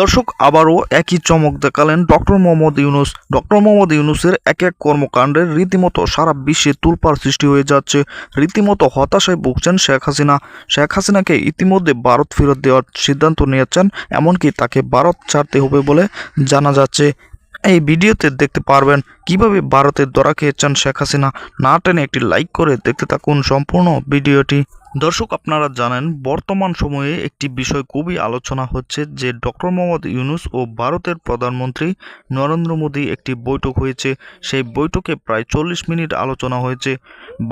দর্শক, আবারও একই চমক দেখালেন ডক্টর মোহাম্মদ ইউনুস। ডক্টর মোহাম্মদ ইউনুসের এক এক কর্মকাণ্ডের রীতিমতো সারা বিশ্বে তুলপার সৃষ্টি হয়ে যাচ্ছে। রীতিমতো হতাশায় ভুগছেন শেখ হাসিনা। শেখ হাসিনাকে ইতিমধ্যে ভারত ফেরত দেওয়ার সিদ্ধান্ত নিয়েছেন, এমনকি তাকে ভারত ছাড়তে হবে বলে জানা যাচ্ছে। এই ভিডিওতে দেখতে পারবেন কীভাবে ভারতের দরা খেয়েছেন শেখ হাসিনা। না টেনে একটি লাইক করে দেখতে থাকুন সম্পূর্ণ ভিডিওটি। দর্শক, আপনারা জানেন, বর্তমান সময়ে একটি বিষয় খুবই আলোচনা হচ্ছে যে ডক্টর মোহাম্মদ ইউনুস ও ভারতের প্রধানমন্ত্রী নরেন্দ্র মোদী একটি বৈঠক হয়েছে। সেই বৈঠকে প্রায় চল্লিশ মিনিট আলোচনা হয়েছে।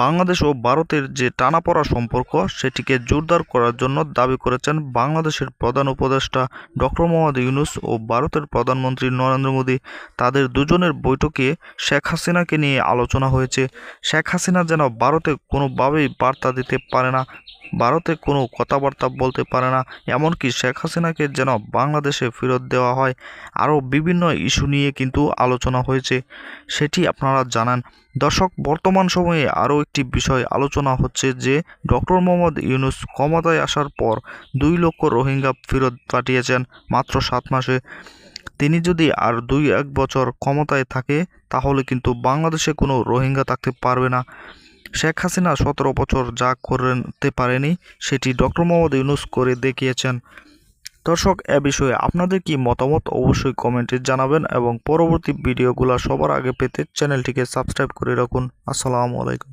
বাংলাদেশ ও ভারতের যে টানাপড়া সম্পর্ক, সেটিকে জোরদার করার জন্য দাবি করেছেন বাংলাদেশের প্রধান উপদেষ্টা ডক্টর মোহাম্মদ ইউনুস ও ভারতের প্রধানমন্ত্রী নরেন্দ্র মোদী। তাদের দুজনের বৈঠকে শেখ হাসিনাকে নিয়ে আলোচনা হয়েছে। শেখ হাসিনা যেন ভারতে কোনোভাবেই বার্তা দিতে পারে না। ভারতে কোনো কথাবার্তা বলতে পারে না, এমনকি শেখ হাসিনাকে যেন বাংলাদেশে ফেরত দেওয়া হয়, আরও বিভিন্ন ইস্যু নিয়ে কিন্তু আলোচনা হয়েছে। সেটি আপনারা জানান। দর্শক, বর্তমান সময়ে আরও একটি বিষয় আলোচনা হচ্ছে যে, ডক্টর মোহাম্মদ ইউনুস ক্ষমতায় আসার পর দুই লক্ষ রোহিঙ্গা ফেরত পাঠিয়েছেন মাত্র সাত মাসে। তিনি যদি আর দুই এক বছর ক্ষমতায় থাকে, তাহলে কিন্তু বাংলাদেশে কোনো রোহিঙ্গা থাকতে পারবে না। শেখ হাসিনা সতেরো বছর যা করতে পারেনি, সেটি ডক্টর মোহাম্মদ ইউনুস করে দেখিয়েছেন। দর্শক, এ বিষয়ে আপনাদের কি মতামত অবশ্যই কমেন্টে জানাবেন এবং পরবর্তী ভিডিওগুলো সবার আগে পেতে চ্যানেলটিকে সাবস্ক্রাইব করে রাখুন। আসসালামু আলাইকুম।